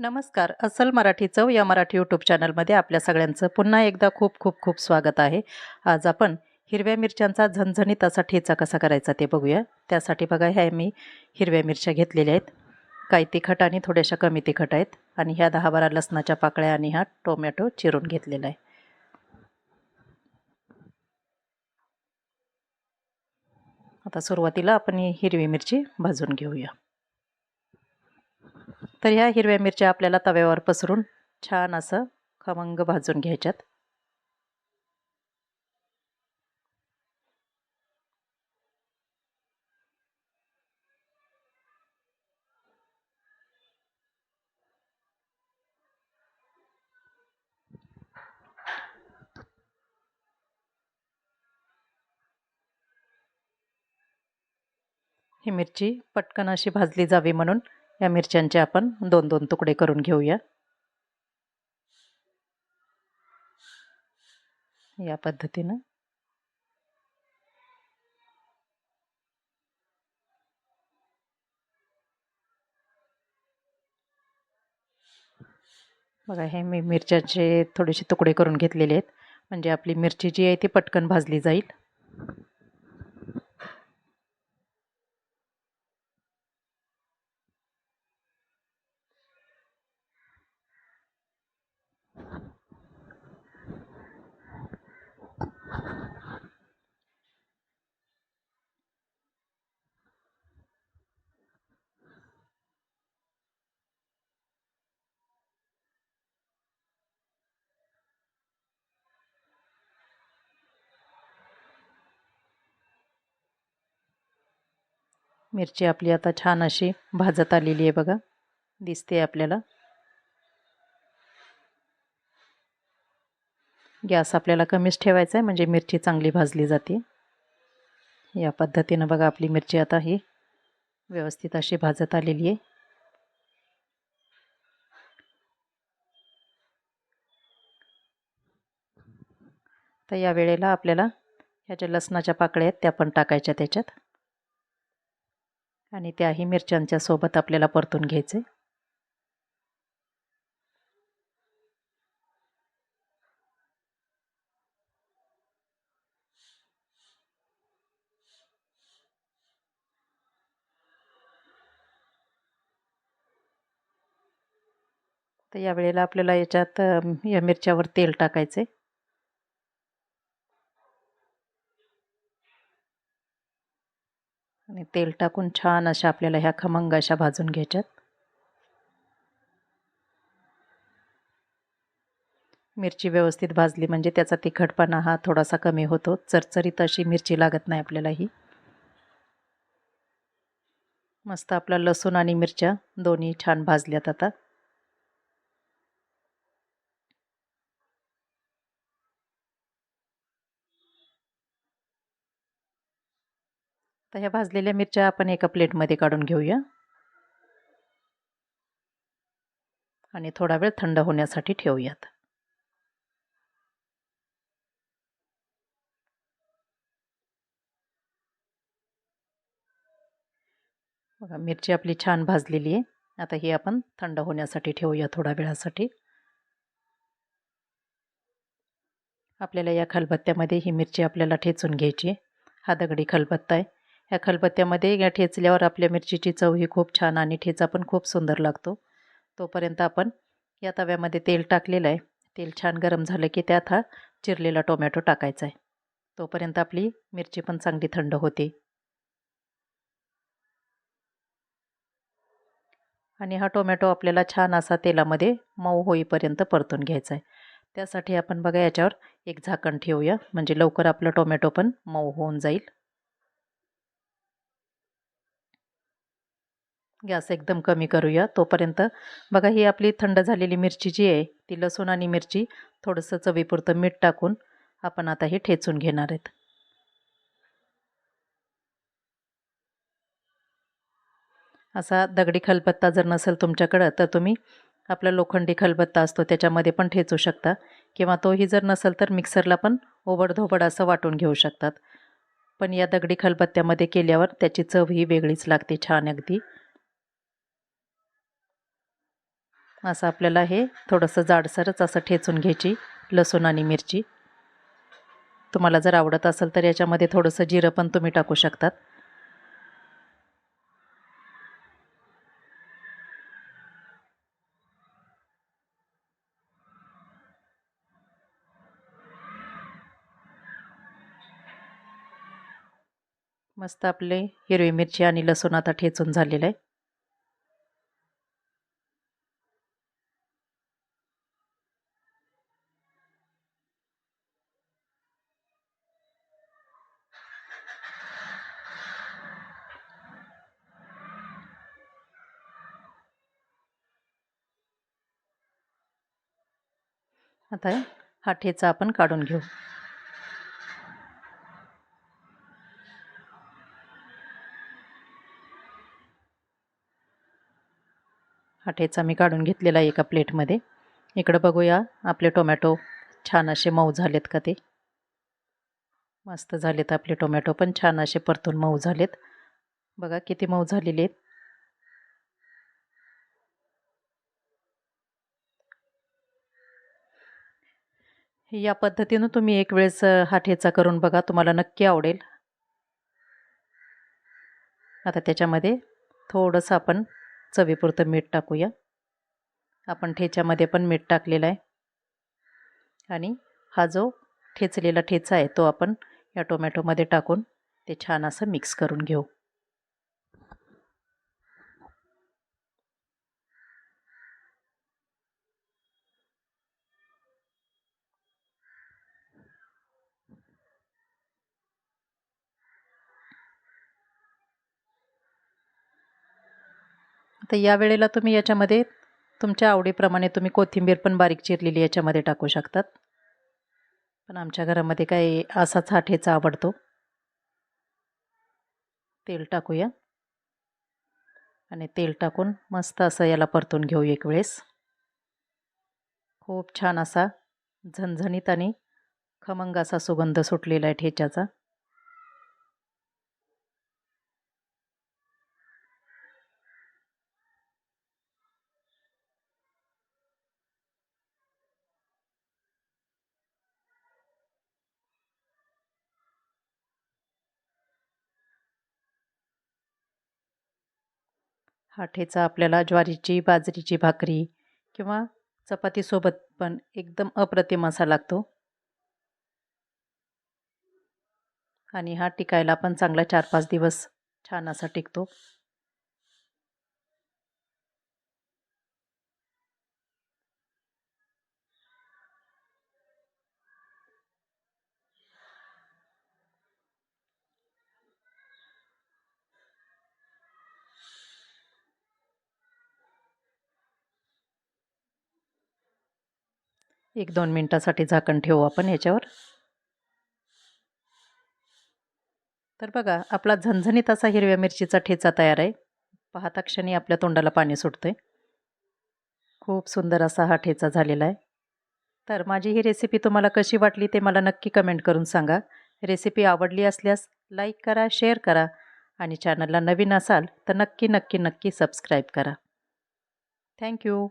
नमस्कार. असल मराठी चव या मराठी यूट्यूब चॅनलमध्ये आपल्या सगळ्यांचं पुन्हा एकदा खूप खूप खूप स्वागत आहे. आज आपण हिरव्या मिरच्यांचा झणझणीत असा ठेचा कसा करायचा ते बघूया. त्यासाठी बघा ह्या मी हिरव्या मिरच्या घेतलेल्या आहेत. काही तिखट आणि थोड्याशा कमी तिखट आहेत. आणि ह्या दहा बारा लसणाच्या पाकळ्या आणि हा टोमॅटो चिरून घेतलेला आहे. आता सुरुवातीला आपण ही हिरवी मिरची भाजून घेऊया. तर ह्या हिरव्या मिरच्या आपल्याला तव्यावर पसरून छान असं खमंग भाजून घ्यायच्यात. ही मिरची पटकन अशी भाजली जावी म्हणून. या मिरच्यांचे आपण दोन दोन तुकडे करून घेऊया. या पद्धतीनं. बघा हे मी मिरच्याचे थोडेसे तुकडे करून घेतलेले आहेत. म्हणजे आपली मिरची जी आहे ती पटकन भाजली जाईल. मिरची आपली आता छान अशी भाजत आलेली आहे बघा. दिसते आपल्याला. गॅस आपल्याला कमीच ठेवायचा आहे म्हणजे मिरची चांगली भाजली जाते. या पद्धतीनं बघा आपली मिरची आता ही व्यवस्थित अशी भाजत आलेली आहे. तर या वेळेला आपल्याला ह्या ज्या लसणाच्या पाकळ्या आहेत त्या पण टाकायच्या त्याच्यात. आणि त्याही मिरच्यांच्या सोबत आपल्याला परतून घ्यायचे. तर या वेळेला आपल्याला याच्यात या मिरच्यावर तेल टाकायचे. आणि तेल टाकून छान अशा आपल्याला ह्या खमंग अशा भाजून घ्यायच्यात. मिरची व्यवस्थित भाजली म्हणजे त्याचा तिखटपणा हा थोडासा कमी होतो. चरचरीत अशी मिरची लागत नाही आपल्याला ही. मस्त आपला लसूण आणि मिरच्या दोन्ही छान भाजल्यात आता. तर ह्या भाजलेल्या मिरच्या आपण एका प्लेटमध्ये काढून घेऊया. आणि थोडा वेळ थंड होण्यासाठी ठेवूयात. बघा मिरची आपली छान भाजलेली आहे. आता ही आपण थंड होण्यासाठी ठेवूया थोडा वेळासाठी. आपल्याला या खलबत्त्यामध्ये ही मिरची आपल्याला ठेचून घ्यायची हा दगडी खलबत्ता आहे. ह्या खलबत्त्यामध्ये या ठेचल्यावर आपल्या मिरचीची चव ही खूप छान आणि ठेचा पण खूप सुंदर लागतो. तोपर्यंत आपण या तव्यामध्ये तेल टाकलेलं आहे. तेल छान गरम झालं की त्यात हा चिरलेला टोमॅटो टाकायचा आहे. तोपर्यंत आपली मिरची पण चांगली थंड होते. आणि हा टोमॅटो आपल्याला छान असा तेलामध्ये मऊ होईपर्यंत परतून घ्यायचा आहे. त्यासाठी आपण बघा याच्यावर एक झाकण ठेवूया. म्हणजे लवकर आपलं टोमॅटो पण मऊ होऊन जाईल. गॅस एकदम कमी करूया. तोपर्यंत बघा ही आपली थंड झालेली मिरची जी आहे ती लसूण आणि मिरची थोडंसं चवीपुरतं मीठ टाकून आपण आता हे ठेचून घेणार आहेत. असा दगडी खलबत्ता जर नसेल तुमच्याकडं तर तुम्ही आपला लोखंडी खलबत्ता असतो त्याच्यामध्ये पण ठेचू शकता. किंवा तोही जर नसेल तर मिक्सरला पण ओबडधोबड असं वाटून घेऊ शकतात. पण या दगडी खलबत्त्यामध्ये केल्यावर त्याची चव ही वेगळीच लागते छान अगदी. असं आपल्याला हे थोडंसं जाडसरच असं ठेचून घ्यायची लसूण आणि मिरची. तुम्हाला जर आवडत असेल तर याच्यामध्ये थोडंसं जिरं पण तुम्ही टाकू शकतात. मस्त आपले हिरवी मिरची आणि लसूण आता ठेचून झालेलं आहे. आता हा ठेचा आपण काढून घेऊ. हा ठेचा मी काढून घेतलेला एका प्लेटमध्ये. इकडं बघूया आपले टोमॅटो छान असे मऊ झालेत का ते. मस्त झालेत आपले टोमॅटो पण छान असे परतून मऊ झालेत. बघा किती मऊ झालेले आहेत. या पद्धतीनं तुम्ही एक वेळेस हा ठेचा करून बघा तुम्हाला नक्की आवडेल. आता त्याच्यामध्ये थोडंसं आपण चवीपुरतं मीठ टाकूया. आपण ठेच्यामध्ये पण मीठ टाकलेलं आहे. आणि हा जो ठेचलेला ठेचा आहे तो आपण या टोमॅटोमध्ये टाकून ते छान असं मिक्स करून घेऊ. तर या वेळेला तुम्ही याच्यामध्ये तुमच्या आवडीप्रमाणे तुम्ही कोथिंबीर पण बारीक चिरलेली याच्यामध्ये टाकू शकतात. पण आमच्या घरामध्ये काय असाच हा ठेचा आवडतो. तेल टाकूया. आणि तेल टाकून मस्त असं याला परतून घेऊ एक वेळेस. खूप छान असा झणझणीत आणि खमंग असा सुगंध सुटलेला आहे ठेच्याचा. काठेचा आपल्याला ज्वारीची बाजरीची भाकरी किंवा चपातीसोबत पण एकदम अप्रतिम असा लागतो. आणि हा टिकायला पण चांगला चार पाच दिवस छान असा टिकतो. एक दोन मिनटासाठी झाकण ठेवू आपण याच्यावर. तर बघा आपला झणझणीत असा हिरव्या मिरचीचा ठेचा तयार आहे. पाहता क्षणी आपल्या तोंडाला पाणी सुटतंय. खूप सुंदर असा हा ठेचा झालेला आहे. तर माझी ही रेसिपी तुम्हाला कशी वाटली ते मला नक्की कमेंट करून सांगा. रेसिपी आवडली असल्यास लाईक करा शेअर करा आणि चॅनलला नवीन असाल तर नक्की नक्की नक्की सबस्क्राईब करा. थँक्यू